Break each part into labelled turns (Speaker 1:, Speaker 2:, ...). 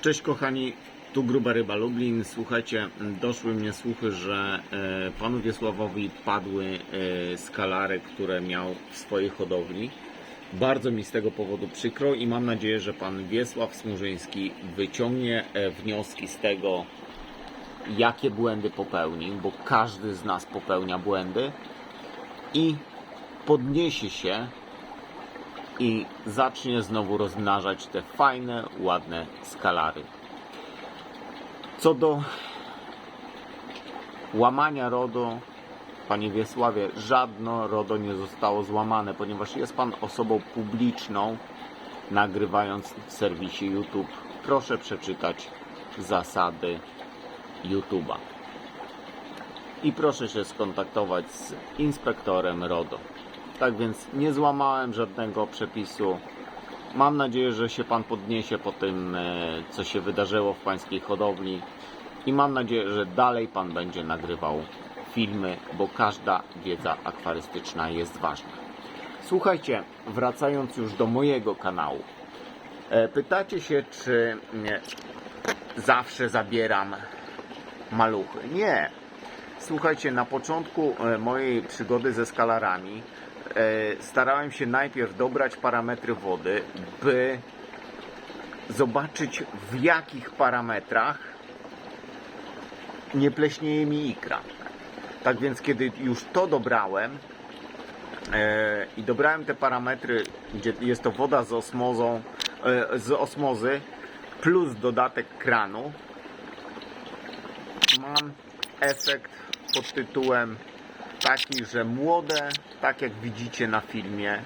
Speaker 1: Cześć kochani, tu Gruba Ryba Lublin. Słuchajcie, doszły mnie słuchy, że e, panu Wiesławowi padły e, skalary, które miał w swojej hodowli. Bardzo mi z tego powodu przykro i mam nadzieję, że pan Wiesław Smurzyński wyciągnie e, wnioski z tego, jakie błędy popełnił, bo każdy z nas popełnia błędy i podniesie się i zacznie znowu rozmnażać te fajne, ładne skalary. Co do łamania RODO, panie Wiesławie, żadne RODO nie zostało złamane, ponieważ jest pan osobą publiczną, nagrywając w serwisie YouTube. Proszę przeczytać zasady YouTube'a. I proszę się skontaktować z inspektorem RODO. Tak więc nie złamałem żadnego przepisu. Mam nadzieję, że się Pan podniesie po tym, e, co się wydarzyło w Pańskiej hodowli. I mam nadzieję, że dalej Pan będzie nagrywał filmy, bo każda wiedza akwarystyczna jest ważna. Słuchajcie, wracając już do mojego kanału. E, Pytacie się, czy zawsze zabieram maluchy. Nie. Słuchajcie, na początku e, mojej przygody ze skalarami starałem się najpierw dobrać parametry wody, by zobaczyć w jakich parametrach nie pleśnieje mi ikra. Tak więc kiedy już to dobrałem e, i dobrałem te parametry, gdzie jest to woda z osmozą, e, z osmozy plus dodatek kranu, mam efekt pod tytułem taki, że młode, tak jak widzicie na filmie,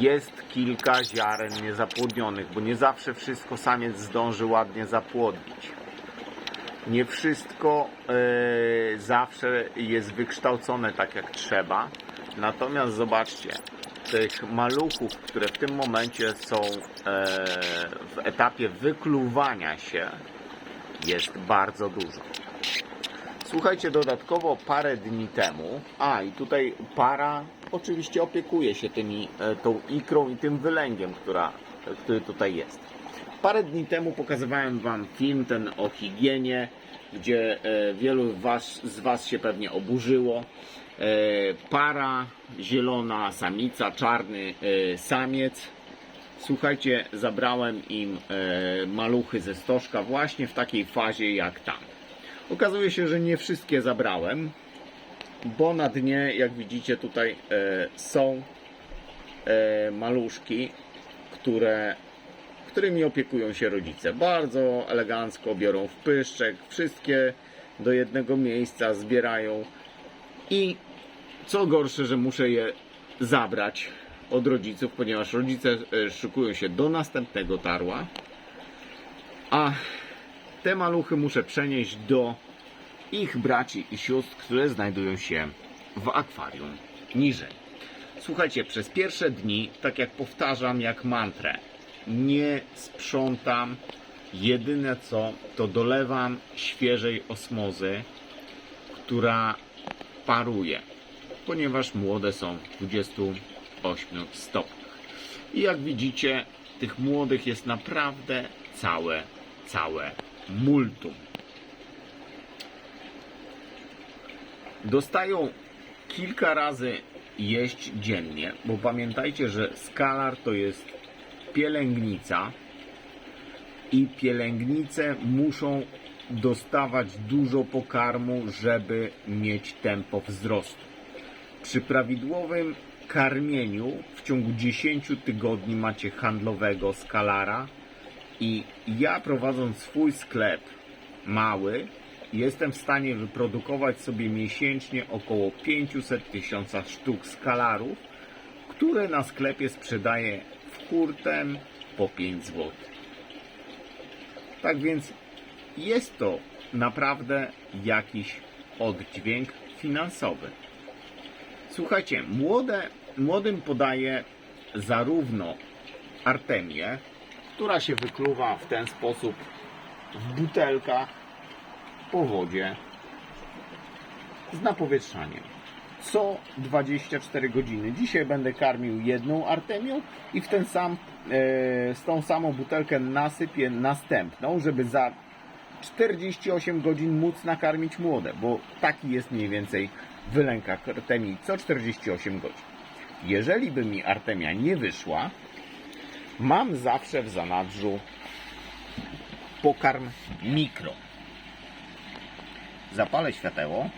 Speaker 1: jest kilka ziaren niezapłodnionych, bo nie zawsze wszystko samiec zdąży ładnie zapłodnić. Nie wszystko e, zawsze jest wykształcone tak jak trzeba. Natomiast zobaczcie, tych maluchów, które w tym momencie są e, w etapie wykluwania się, jest bardzo dużo. Słuchajcie, dodatkowo parę dni temu, a i tutaj para oczywiście opiekuje się tymi, e, tą ikrą i tym wylęgiem, która, który tutaj jest. Parę dni temu pokazywałem Wam film ten o higienie, gdzie e, wielu was, z Was się pewnie oburzyło. E, Para zielona samica, czarny e, samiec. Słuchajcie, zabrałem im e, maluchy ze stożka właśnie w takiej fazie jak tam. Okazuje się, że nie wszystkie zabrałem, bo na dnie, jak widzicie tutaj, e, są e, maluszki, które, którymi opiekują się rodzice. Bardzo elegancko biorą w pyszczek, wszystkie do jednego miejsca zbierają i co gorsze, że muszę je zabrać od rodziców, ponieważ rodzice e, szykują się do następnego tarła, a te maluchy muszę przenieść do ich braci i sióstr, które znajdują się w akwarium niżej. Słuchajcie, przez pierwsze dni, tak jak powtarzam, jak mantrę, nie sprzątam. Jedyne co, to dolewam świeżej osmozy, która paruje, ponieważ młode są w 28 stopniach. I jak widzicie, tych młodych jest naprawdę całe, całe multum. Dostają kilka razy jeść dziennie, bo pamiętajcie, że skalar to jest pielęgnica i pielęgnice muszą dostawać dużo pokarmu, żeby mieć tempo wzrostu. Przy prawidłowym karmieniu w ciągu 10 tygodni macie handlowego skalara i ja prowadząc swój sklep mały, jestem w stanie wyprodukować sobie miesięcznie około 500 tysiąca sztuk skalarów, które na sklepie sprzedaję w hurtem po 5 zł. Tak więc jest to naprawdę jakiś oddźwięk finansowy. Słuchajcie, młode, młodym podaję zarówno artemię, która się wykluwa w ten sposób w butelkach po wodzie z napowietrzaniem. co 24 godziny. Dzisiaj będę karmił jedną artemią i w ten sam, e, z tą samą butelkę nasypię następną, żeby za 48 godzin móc nakarmić młode, bo taki jest mniej więcej wylękach artemii co 48 godzin. Jeżeli by mi artemia nie wyszła, mam zawsze w zanadrzu pokarm mikro. Zapalę świateło.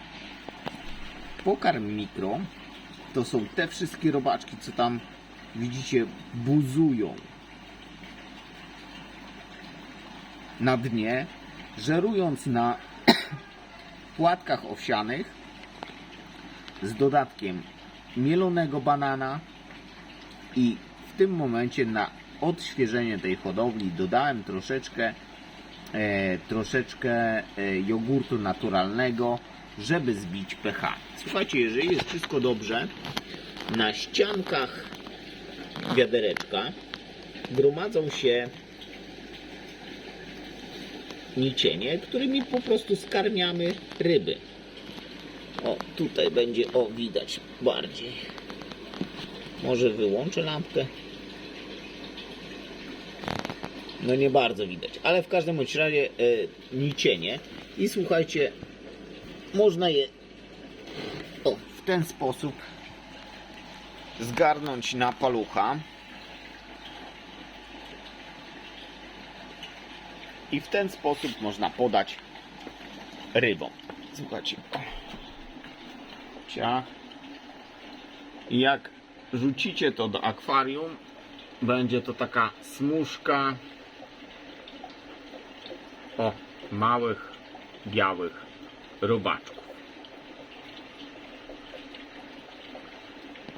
Speaker 1: Pokarm mikro to są te wszystkie robaczki, co tam widzicie buzują na dnie, żerując na płatkach owsianych z dodatkiem mielonego banana i w tym momencie na odświeżenie tej hodowli dodałem troszeczkę e, troszeczkę e, jogurtu naturalnego, żeby zbić pH. Słuchajcie, jeżeli jest wszystko dobrze, na ściankach wiadereczka gromadzą się nicienie, którymi po prostu skarmiamy ryby. O, tutaj będzie, o, widać bardziej. Może wyłączę lampkę. No nie bardzo widać, ale w każdym bądź razie e, nicienie. I słuchajcie, można je o, w ten sposób zgarnąć na palucha. I w ten sposób można podać rybom. Słuchajcie. Ciach. Jak rzucicie to do akwarium, będzie to taka smuszka małych, białych robaczków.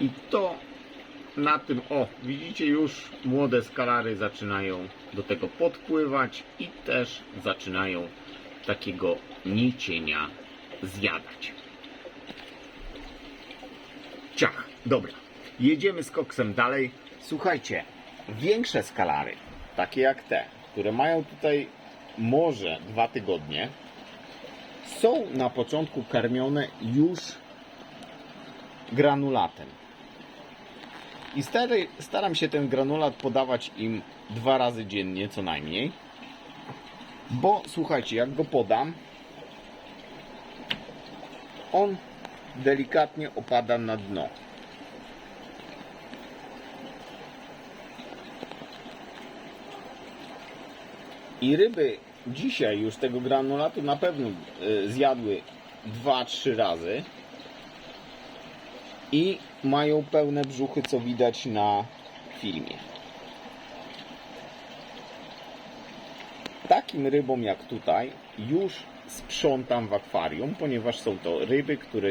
Speaker 1: I to na tym, o, widzicie już młode skalary zaczynają do tego podpływać i też zaczynają takiego nicienia zjadać. Ciach, dobra. Jedziemy z koksem dalej. Słuchajcie, większe skalary, takie jak te, które mają tutaj może dwa tygodnie, są na początku karmione już granulatem. I stary, staram się ten granulat podawać im dwa razy dziennie co najmniej. Bo słuchajcie, jak go podam, on delikatnie opada na dno. I ryby dzisiaj już tego granulatu na pewno e, zjadły 2-3 razy i mają pełne brzuchy, co widać na filmie. Takim rybom jak tutaj już sprzątam w akwarium, ponieważ są to ryby, które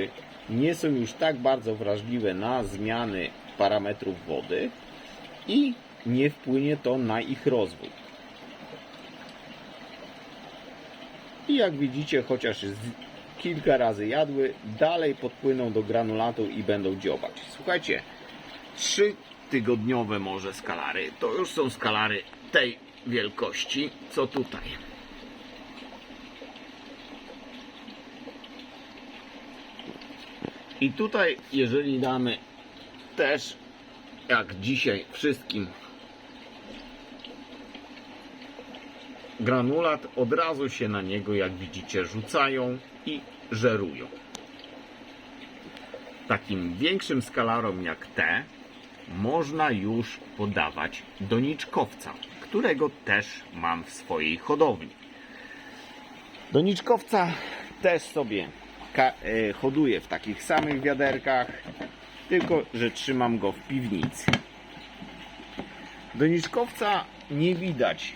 Speaker 1: nie są już tak bardzo wrażliwe na zmiany parametrów wody i nie wpłynie to na ich rozwój. I jak widzicie, chociaż kilka razy jadły, dalej podpłyną do granulatu i będą dziobać. Słuchajcie, trzy tygodniowe może skalary, to już są skalary tej wielkości, co tutaj. I tutaj, jeżeli damy też, jak dzisiaj wszystkim, granulat, od razu się na niego, jak widzicie, rzucają i żerują. Takim większym skalarom jak te można już podawać doniczkowca, którego też mam w swojej hodowli. Doniczkowca też sobie e, hoduję w takich samych wiaderkach, tylko że trzymam go w piwnicy. Doniczkowca nie widać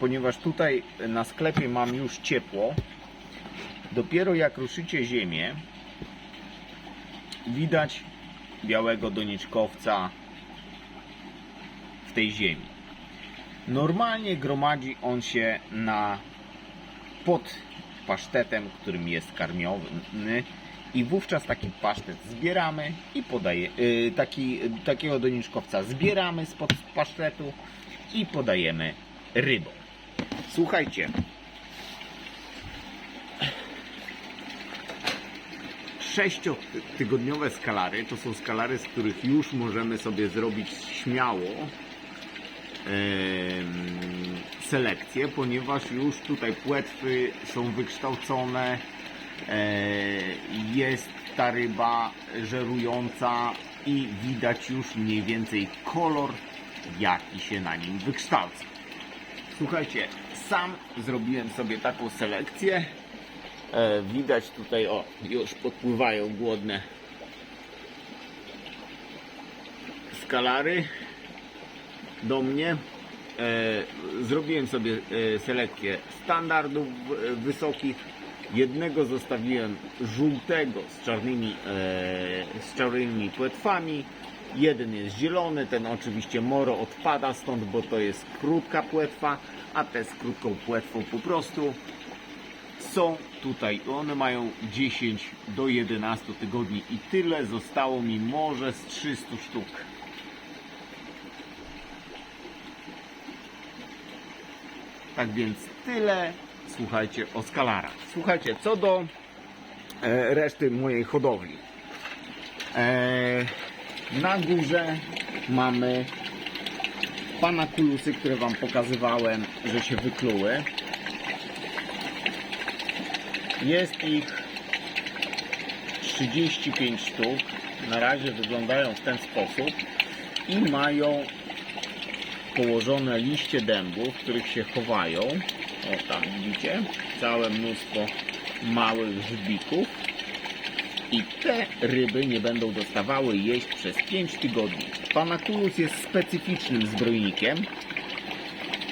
Speaker 1: ponieważ tutaj na sklepie mam już ciepło. Dopiero jak ruszycie ziemię, widać białego doniczkowca w tej ziemi. Normalnie gromadzi on się na pod pasztetem, którym jest karmiony i wówczas taki pasztet zbieramy i podaje, yy, taki, takiego doniczkowca zbieramy spod pasztetu i podajemy rybom. Słuchajcie. sześciotygodniowe skalary to są skalary, z których już możemy sobie zrobić śmiało selekcję, ponieważ już tutaj płetwy są wykształcone, e, jest ta ryba żerująca i widać już mniej więcej kolor, jaki się na nim wykształca. Słuchajcie, sam zrobiłem sobie taką selekcję. E, widać tutaj, o, już podpływają głodne skalary do mnie. E, zrobiłem sobie e, selekcję standardów e, wysokich. Jednego zostawiłem żółtego z czarnymi, e, z czarnymi płetwami. Jeden jest zielony, ten oczywiście moro odpada stąd, bo to jest krótka płetwa, a te z krótką płetwą po prostu są tutaj. One mają 10 do 11 tygodni i tyle zostało mi może z 300 sztuk. Tak więc tyle, słuchajcie, o skalarach. Słuchajcie, co do e, reszty mojej hodowli. E, na górze mamy panakulusy, które Wam pokazywałem, że się wykluły. Jest ich 35 sztuk. Na razie wyglądają w ten sposób i mają położone liście dębu, w których się chowają. O tam widzicie, całe mnóstwo małych żbików. I te ryby nie będą dostawały jeść przez 5 tygodni. Panakulus jest specyficznym zbrojnikiem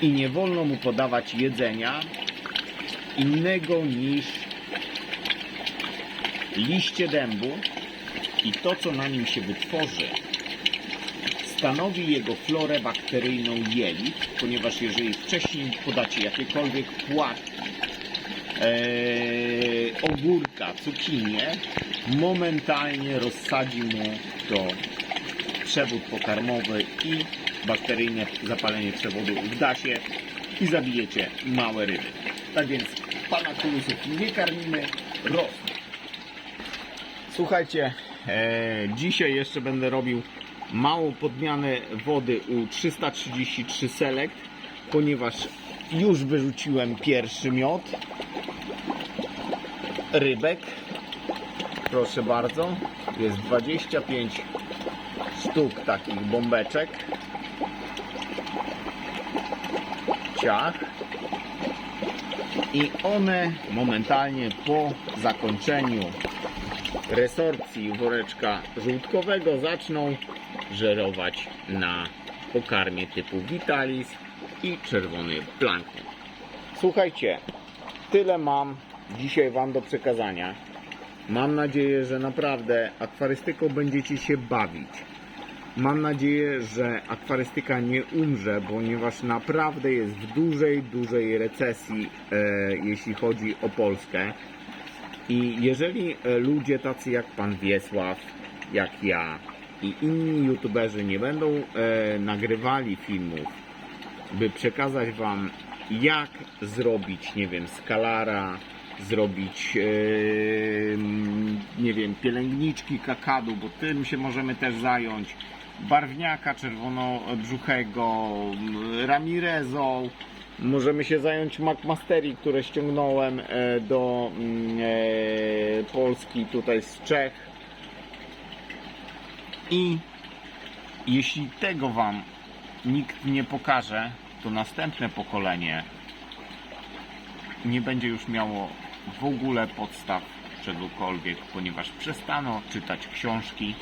Speaker 1: i nie wolno mu podawać jedzenia innego niż liście dębu i to, co na nim się wytworzy, stanowi jego florę bakteryjną jelit, ponieważ jeżeli wcześniej podacie jakiekolwiek płatki, e, ogórka, cukinię, momentalnie rozsadzi mu to przewód pokarmowy i bakteryjne zapalenie przewodu uda się i zabijecie małe ryby. Tak więc panakulusów nie karmimy, rosną. Słuchajcie, e, dzisiaj jeszcze będę robił małą podmianę wody u 333 Select, ponieważ już wyrzuciłem pierwszy miod rybek. Proszę bardzo, jest 25 sztuk takich bombeczek. Ciach. I one momentalnie po zakończeniu resorpcji woreczka żółtkowego zaczną żerować na pokarmie typu Vitalis i czerwony plankton. Słuchajcie, tyle mam dzisiaj Wam do przekazania. Mam nadzieję, że naprawdę akwarystyką będziecie się bawić. Mam nadzieję, że akwarystyka nie umrze, ponieważ naprawdę jest w dużej, dużej recesji, e, jeśli chodzi o Polskę. I jeżeli e, ludzie tacy jak pan Wiesław, jak ja i inni youtuberzy nie będą e, nagrywali filmów, by przekazać wam jak zrobić, nie wiem, skalara, zrobić, e, nie wiem, pielęgniczki kakadu, bo tym się możemy też zająć, barwniaka czerwonobrzuchego, mm, ramirezą, Możemy się zająć McMastery, które ściągnąłem e, do mm, e, Polski tutaj z Czech. I jeśli tego Wam nikt nie pokaże, to następne pokolenie nie będzie już miało w ogóle podstaw czegokolwiek, ponieważ przestano czytać książki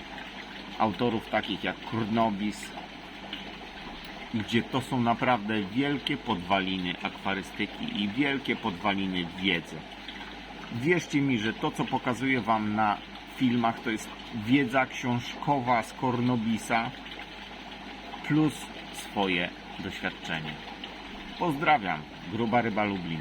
Speaker 1: autorów takich jak Kurnobis, gdzie to są naprawdę wielkie podwaliny akwarystyki i wielkie podwaliny wiedzy. Wierzcie mi, że to co pokazuję Wam na filmach to jest wiedza książkowa z Kornobisa plus swoje doświadczenie. Pozdrawiam, Gruba Ryba Lublin.